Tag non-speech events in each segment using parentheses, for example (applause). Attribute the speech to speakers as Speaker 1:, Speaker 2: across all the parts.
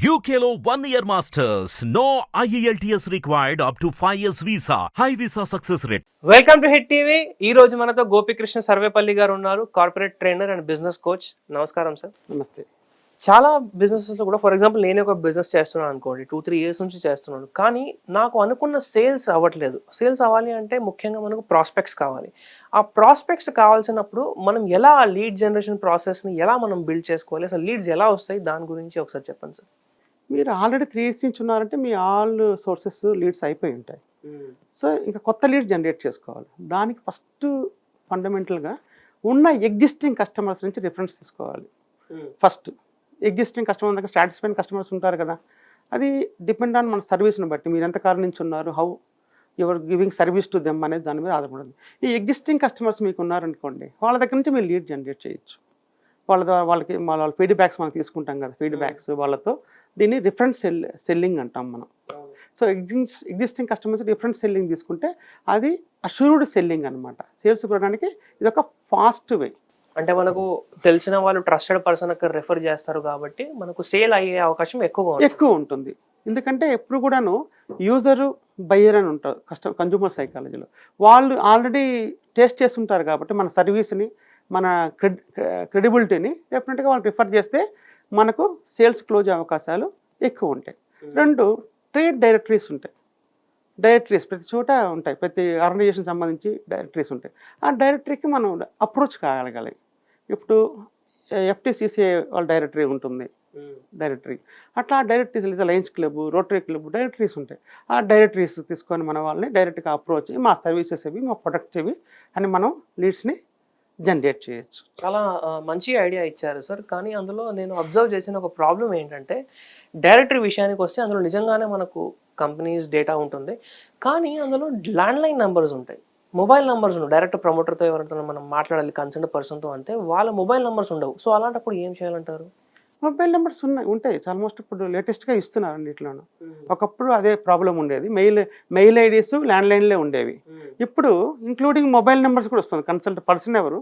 Speaker 1: One year masters. No E IELTS required up to 5 years visa. High visa success rate.
Speaker 2: Welcome to Hit TV ఈ రోజు మనతో గోపికృష్ణ సర్వేపల్లి గారు ఉన్నారు. Corporate trainer and business coach నమస్కారం sir
Speaker 3: నమస్తే.
Speaker 2: చాలా business కూడా ఫర్ ఎగ్జాంపుల్ నేను ఒక బిజినెస్ చేస్తున్నాను అనుకోండి. టూ త్రీ ఇయర్స్ నుంచి చేస్తున్నాను. కానీ నాకు అనుకున్న సేల్స్ అవ్వట్లేదు. సేల్స్ అవ్వాలి అంటే ముఖ్యంగా మనకు ప్రాస్పెక్ట్స్ కావాలి. ఆ ప్రాస్పెక్ట్స్ కావాల్సినప్పుడు మనం ఎలా ఆ లీడ్ జనరేషన్ ప్రాసెస్ని ఎలా మనం బిల్డ్ చేసుకోవాలి? అసలు లీడ్స్ ఎలా వస్తాయి? దాని గురించి ఒకసారి చెప్పండి సార్
Speaker 3: మీరు ఆల్రెడీ త్రీ ఇయర్స్ నుంచి ఉన్నారంటే మీ ఆల్ సోర్సెస్ లీడ్స్ అయిపోయి ఉంటాయి. సో ఇంకా కొత్త లీడ్స్ జనరేట్ చేసుకోవాలి. దానికి ఫస్ట్ ఫండమెంటల్గా ఉన్న ఎగ్జిస్టింగ్ కస్టమర్స్ నుంచి రిఫరెన్స్ తీసుకోవాలి. ఫస్ట్ ఎగ్జిస్టింగ్ కస్టమర్ దగ్గర సాటిస్ఫైన్ కస్టమర్స్ ఉంటారు కదా. అది డిపెండ్ ఆన్ మన సర్వీస్ని బట్టి మీరు ఎంత కాలం నుంచి ఉన్నారు how your giving service to them అనేది దాని మీద ఆధారపడుతుంది. ఈ ఎగ్జిస్టింగ్ కస్టమర్స్ మీకు ఉన్నారనుకోండి వాళ్ళ దగ్గర నుంచి మీరు లీడ్ జనరేట్ చేయొచ్చు. వాళ్ళ ద్వారా వాళ్ళకి వాళ్ళ ఫీడ్బ్యాక్స్ మనం తీసుకుంటాం కదా ఫీడ్బ్యాక్స్ వాళ్ళతో. దీన్ని రిఫరెన్స్ సెల్ సెల్లింగ్ అంటాం మనం. సో ఎగ్జిస్ ఎగ్జిస్టింగ్ కస్టమర్స్ డిఫరెంట్ సెల్లింగ్ తీసుకుంటే అది అష్యూర్డ్ సెల్లింగ్ అనమాట సేల్స్ పెరగడానికి ఇది ఒక ఫాస్ట్ వే
Speaker 2: అంటే మనకు తెలిసిన వాళ్ళు ట్రస్టెడ్ పర్సన్ రెఫర్ చేస్తారు కాబట్టి మనకు సేల్ అయ్యే అవకాశం ఎక్కువగా ఉంది
Speaker 3: ఎక్కువ ఉంటుంది. ఎందుకంటే ఎప్పుడు కూడాను యూజరు బయ్యర్ అని ఉంటారు కస్టమర్ కన్జ్యూమర్ సైకాలజీలో వాళ్ళు ఆల్రెడీ టేస్ట్ చేస్తుంటారు కాబట్టి మన సర్వీస్ని మన క్రెడి క్రెడిబిలిటీని డెఫినెట్గా వాళ్ళు రిఫర్ చేస్తే మనకు సేల్స్ క్లోజ్ అవకాశాలు ఎక్కువ ఉంటాయి. రెండు ట్రేడ్ డైరెక్టరీస్ ఉంటాయి. డైరెక్టరీస్ ప్రతి చోట ఉంటాయి. ప్రతి ఆర్గనైజేషన్ సంబంధించి డైరెక్టరీస్ ఉంటాయి. ఆ డైరెక్టరీకి మనం అప్రోచ్ కాగలగాలి. ఇప్పుడు ఎఫ్టీసీసీఐ వాళ్ళ డైరెక్టరీ ఉంటుంది. డైరెక్టరీ అట్లా డైరెక్టరీస్ లేదా Lions Club Rotary Club directories ఉంటాయి. ఆ డైరెక్టరీస్ తీసుకొని మన వాళ్ళని డైరెక్ట్గా అప్రోచ్ మా సర్వీసెస్ ఇవి మా ప్రొడక్ట్స్ ఇవి అని మనం లీడ్స్ని జనరేట్ చేయొచ్చు.
Speaker 2: చాలా మంచి ఐడియా ఇచ్చారు సార్. కానీ అందులో నేను అబ్జర్వ్ చేసిన ఒక ప్రాబ్లం ఏంటంటే డైరెక్టరీ విషయానికి వస్తే అందులో నిజంగానే మనకు కంపెనీస్ డేటా ఉంటుంది. కానీ అందులో ల్యాండ్లైన్ నెంబర్స్ ఉంటాయి. మొబైల్ నెంబర్స్ ఉండవు. డైరెక్ట్ ప్రమోటర్తో ఎవరితో మనం మాట్లాడాలి కన్సర్న్ పర్సన్తో అంటే వాళ్ళ మొబైల్ నెంబర్స్ ఉండవు. సో అలాంటప్పుడు ఏం చేయాలంటారు?
Speaker 3: మొబైల్ నెంబర్స్ ఉన్నాయి ఉంటాయి. ఆల్మోస్ట్ ఇప్పుడు లేటెస్ట్గా ఇస్తున్నారు అన్నిట్లోనూ ఒకప్పుడు అదే ప్రాబ్లం ఉండేది. మెయిల్ మెయిల్ ఐడీస్ ల్యాండ్లైన్లే ఉండేవి. ఇప్పుడు ఇంక్లూడింగ్ మొబైల్ నెంబర్స్ కూడా వస్తుంది. కన్సల్ట్ పర్సన్ ఎవరు?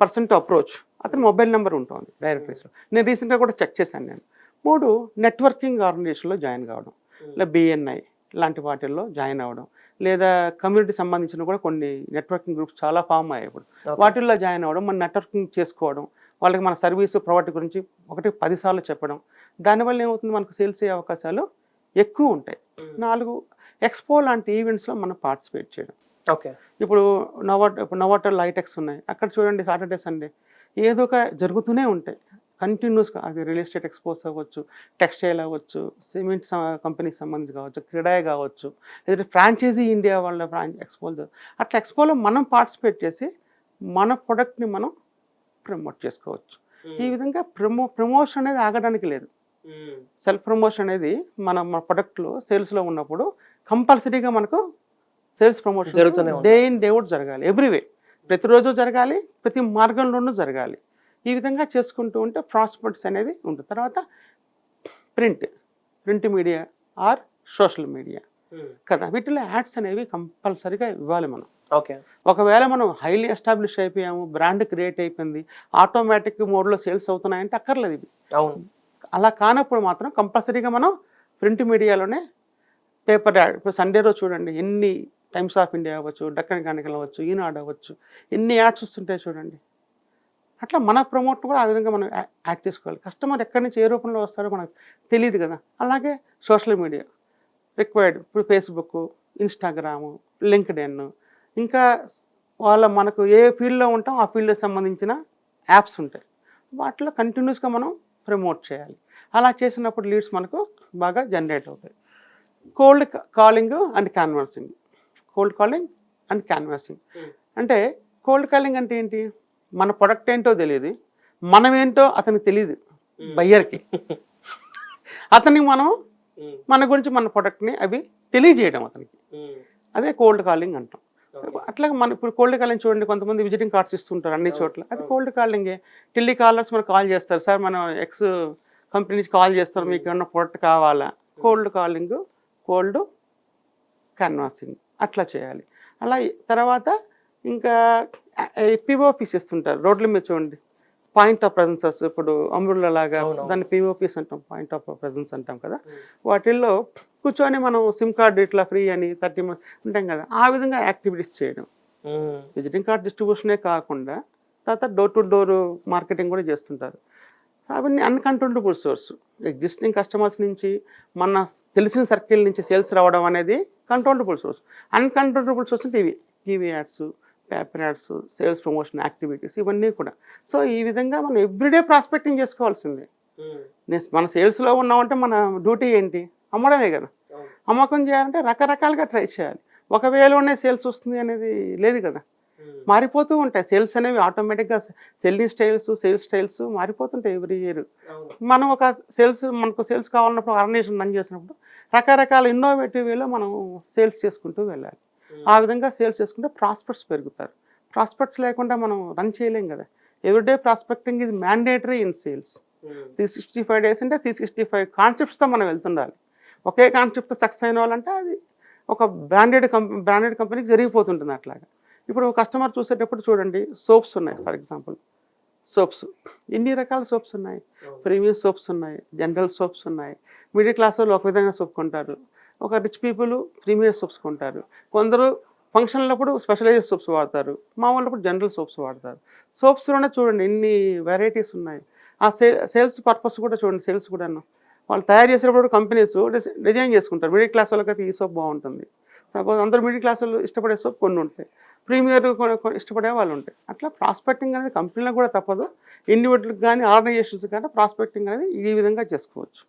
Speaker 3: పర్సన్ టు అప్రోచ్ అతని మొబైల్ నెంబర్ ఉంటుంది డైరెక్టరీస్లో నేను రీసెంట్గా కూడా చెక్ చేశాను నేను. మూడు నెట్వర్కింగ్ ఆర్గనైజేషన్లో జాయిన్ కావడం. లేదా బిఎన్ఐ లాంటి వాటిల్లో జాయిన్ అవ్వడం. లేదా కమ్యూనిటీ సంబంధించిన కూడా కొన్ని నెట్వర్కింగ్ గ్రూప్స్ చాలా ఫామ్ అయ్యాయి ఇప్పుడు. వాటిల్లో జాయిన్ అవ్వడం మన నెట్వర్కింగ్ చేసుకోవడం వాళ్ళకి మన సర్వీస్ ప్రొవైడ్ గురించి ఒకటి పదిసార్లు చెప్పడం. దానివల్ల ఏమవుతుంది? మనకు సేల్స్ అయ్యే అవకాశాలు ఎక్కువ ఉంటాయి. నాలుగు ఎక్స్పో లాంటి ఈవెంట్స్లో మనం పార్టిసిపేట్ చేయడం.
Speaker 2: ఓకే.
Speaker 3: ఇప్పుడు నవాట్ ఇప్పుడు నవాటర్ లైటెక్స్ ఉన్నాయి. అక్కడ చూడండి సాటర్డే సండే ఏదో ఒక జరుగుతూనే ఉంటాయి. కంటిన్యూస్గా అది రియల్ ఎస్టేట్ ఎక్స్పోస్ అవ్వచ్చు టెక్స్టైల్ అవ్వచ్చు సిమెంట్ కంపెనీకి సంబంధించి కావచ్చు క్రీడాయ్ కావచ్చు లేదంటే ఫ్రాంచైజీ ఇండియా వాళ్ళ ఫ్రాంచ్ ఎక్స్పోలు. అట్లా ఎక్స్పోలో మనం పార్టిసిపేట్ చేసి మన ప్రొడక్ట్ని మనం ప్రమోట్ చేసుకోవచ్చు. ఈ విధంగా ప్రమో ప్రమోషన్ అనేది ఆగడానికి లేదు. సెల్ఫ్ ప్రమోషన్ అనేది మన మన ప్రొడక్ట్లో సేల్స్లో ఉన్నప్పుడు కంపల్సరీగా మనకు సేల్స్ ప్రమోషన్
Speaker 2: జరుగుతూనే ఉంది.
Speaker 3: డే ఇన్ డే అవుట్ జరగాలి. ఎవ్రీవే ప్రతిరోజు జరగాలి ప్రతి మార్గంలోనూ జరగాలి. ఈ విధంగా చేసుకుంటూ ఉంటే ప్రాస్పెక్ట్స్ అనేది ఉంటుంది. తర్వాత print print media or social media కదా వీటిలో యాడ్స్ అనేవి కంపల్సరీగా ఇవ్వాలి మనం.
Speaker 2: ఓకే.
Speaker 3: ఒకవేళ మనం హైలీ ఎస్టాబ్లిష్ అయిపోయాము బ్రాండ్ క్రియేట్ అయిపోయింది ఆటోమేటిక్ మోడ్లో సేల్స్ అవుతున్నాయంటే అక్కర్లేదు ఇవి
Speaker 2: అవును.
Speaker 3: అలా కానప్పుడు మాత్రం కంపల్సరీగా మనం ప్రింట్ మీడియాలోనే పేపర్ యాడ్ ఇప్పుడు సండే రోజు చూడండి ఎన్ని టైమ్స్ ఆఫ్ ఇండియా అవ్వచ్చు డక్కన్ కానికల్ అవ్వచ్చు ఈనాడు అవ్వచ్చు ఎన్ని యాడ్స్ వస్తుంటాయి చూడండి. అట్లా మన ప్రమోట్ కూడా ఆ విధంగా మనం యాడ్ చేసుకోవాలి. కస్టమర్ ఎక్కడి నుంచి ఏ రూపంలో వస్తారో మనకు తెలియదు కదా. అలాగే సోషల్ మీడియా రిక్వైర్డ్ ఇప్పుడు ఫేస్బుక్ ఇన్స్టాగ్రాము లింక్డ్ఇన్ ఇంకా వాళ్ళ మనకు ఏ ఫీల్డ్లో ఉంటాం ఆ ఫీల్డ్కి సంబంధించిన యాప్స్ ఉంటాయి. వాటిలో కంటిన్యూస్గా మనం ప్రమోట్ చేయాలి. అలా చేసినప్పుడు లీడ్స్ మనకు బాగా జనరేట్ అవుతాయి. Cold calling and canvassing. Cold calling and canvassing.
Speaker 2: Hmm.
Speaker 3: అంటే కోల్డ్ కాలింగ్ అంటే ఏంటి? మన ప్రొడక్ట్ ఏంటో తెలియదు. మనం ఏంటో అతనికి తెలియదు. బయ్యర్కి. (laughs) అతనికి మనం మన గురించి మన ప్రొడక్ట్ని అవి తెలియజేయడం అతనికి. అదే కోల్డ్ కాలింగ్ అంటాం. అట్లాగే మన ఇప్పుడు కోల్డ్ కాలింగ్ చూడండి కొంతమంది విజిటింగ్ కార్డ్స్ ఇస్తుంటారు అన్ని చోట్ల. అది కోల్డ్ కాలింగే ఢిల్లీ కాలర్స్ మనకు కాల్ చేస్తారు. సార్ మనం ఎక్స్ కంపెనీ నుంచి కాల్ చేస్తారు. మీకు ఏమన్నా ప్రొడక్ట్ కావాలా? కోల్డ్ కాలింగ్ కోల్డ్ క్యాన్వాసింగ్ అట్లా చేయాలి. అలా తర్వాత ఇంకా పిఓపీస్ ఇస్తుంటారు రోడ్ల మీద చూడండి. పాయింట్ ఆఫ్ ప్రెజెన్సెస్ ఇప్పుడు అమృల లాగా. దాన్ని పిఓపిస్ అంటాం పాయింట్ ఆఫ్ ప్రెజెన్స్ అంటాం కదా. వాటిల్లో కూర్చొని మనం సిమ్ కార్డు ఇట్లా ఫ్రీ అని థర్టీ మంత్ ఉంటాం కదా. ఆ విధంగా యాక్టివిటీస్ చేయడం. విజిటింగ్ కార్డ్ డిస్ట్రిబ్యూషనే కాకుండా తర్వాత డోర్ టు డోర్ మార్కెటింగ్ కూడా చేస్తుంటారు. అవన్నీ అన్కంట్రోలబుల్ సోర్స్. ఎగ్జిస్టింగ్ కస్టమర్స్ నుంచి మన తెలిసిన సర్కిల్ నుంచి సేల్స్ రావడం అనేది controllable source. Uncontrollable source TV TV ads ads sales promotion activities ఇవన్నీ కూడా. సో ఈ విధంగా మనం ఎవ్రీడే ప్రాస్పెక్టింగ్ చేసుకోవాల్సిందే. మన సేల్స్లో ఉన్నామంటే మన డ్యూటీ ఏంటి? అమ్మడమే కదా. అమ్మకం చేయాలంటే రకరకాలుగా ట్రై చేయాలి. ఒక వేలోనే సేల్స్ వస్తుంది అనేది లేదు కదా. మారిపోతూ ఉంటాయి. సేల్స్ అనేవి ఆటోమేటిక్గా సెల్లింగ్ స్టైల్స్ సేల్స్ స్టైల్స్ మారిపోతుంటాయి ఎవ్రీ ఇయర్. మనం ఒక సేల్స్ మనకు సేల్స్ కావాలన్నప్పుడు ఆర్గనైజేషన్ రన్ చేసినప్పుడు రకరకాల ఇన్నోవేటివ్ వేలో మనం సేల్స్ చేసుకుంటూ వెళ్ళాలి. ఆ విధంగా సేల్స్ చేసుకుంటే ప్రాస్పెక్ట్స్ పెరుగుతారు. ప్రాస్పెక్ట్స్ లేకుండా మనం రన్ చేయలేం కదా. ఎవ్రీడే ప్రాస్పెక్టింగ్ ఇది mandatory in sales. Three sixty five days అంటే త్రీ సిక్స్టీ ఫైవ్ కాన్సెప్ట్స్తో మనం వెళ్తుండాలి. ఒకే కాన్సెప్ట్ సక్సెస్ అయిన వాళ్ళంటే అది ఒక బ్రాండెడ్ కంపెనీ బ్రాండెడ్ కంపెనీకి జరిగిపోతుంటుంది అట్లాగా. ఇప్పుడు కస్టమర్ చూసేటప్పుడు చూడండి సోప్స్ ఉన్నాయి ఫర్ ఎగ్జాంపుల్ సోప్స్ ఎన్ని రకాల సోప్స్ ఉన్నాయి. ప్రీమియం సోప్స్ ఉన్నాయి జనరల్ సోప్స్ ఉన్నాయి. మిడిల్ క్లాస్ వాళ్ళు ఒక విధంగా సోప్ కొంటారు. ఒక రిచ్ పీపుల్ ప్రీమియర్ సోప్స్ కొంటారు. కొందరు ఫంక్షన్లప్పుడు స్పెషలైజ్డ్ సోప్స్ వాడతారు. మామూలు జనరల్ సోప్స్ వాడతారు. సోప్స్లోనే చూడండి ఎన్ని వెరైటీస్ ఉన్నాయి. ఆ సేల్స్ పర్పస్ కూడా చూడండి సేల్స్ కూడాను వాళ్ళు తయారు చేసేటప్పుడు కంపెనీస్ డిజైన్ చేసుకుంటారు. మిడిల్ క్లాస్ వాళ్ళకైతే ఈ సోప్ బాగుంటుంది. సపోజ్ అందరూ మిడిల్ క్లాస్ వాళ్ళు ఇష్టపడే సోప్ కొన్ని ఉంటాయి. ప్రీమియర్ ఇష్టపడే వాళ్ళు ఉంటాయి. అట్లా ప్రాస్పెక్టింగ్ అనేది కంపెనీలకు కూడా తప్పదు. ఇండివిజువల్కి కానీ ఆర్గనైజేషన్స్ కానీ ప్రాస్పెక్టింగ్ అనేది ఈ విధంగా చేసుకోవచ్చు.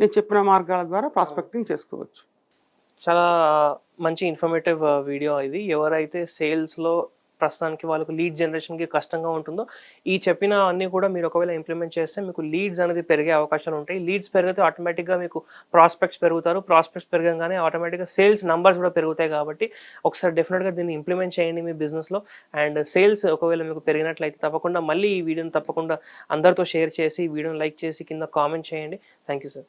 Speaker 3: నేను చెప్పిన మార్గాల ద్వారా ప్రాస్పెక్టింగ్ చేసుకోవచ్చు.
Speaker 2: చాలా మంచి ఇన్ఫర్మేటివ్ వీడియో uh, ఇది. ఎవరైతే సేల్స్లో ప్రస్తుతానికి వాళ్ళకు లీడ్ జనరేషన్కి కష్టంగా ఉంటుందో ఈ చెప్పిన అన్నీ కూడా మీరు ఒకవేళ ఇంప్లిమెంట్ చేస్తే మీకు లీడ్స్ అనేది పెరిగే అవకాశాలు ఉంటాయి. లీడ్స్ పెరిగితే ఆటోమేటిక్గా మీకు ప్రాస్పెక్ట్స్ పెరుగుతారు. ప్రాస్పెక్ట్స్ పెరగగానే ఆటోమేటిక్గా సేల్స్ నంబర్స్ కూడా పెరుగుతాయి కాబట్టి ఒకసారి డెఫినెట్గా దీన్ని ఇంప్లిమెంట్ చేయండి మీ బిజినెస్లో అండ్ సేల్స్ ఒకవేళ మీకు పెరిగినట్లయితే తప్పకుండా మళ్ళీ ఈ వీడియోని తప్పకుండా అందరితో షేర్ చేసి వీడియోని లైక్ చేసి కింద కామెంట్ చేయండి. Thank you sir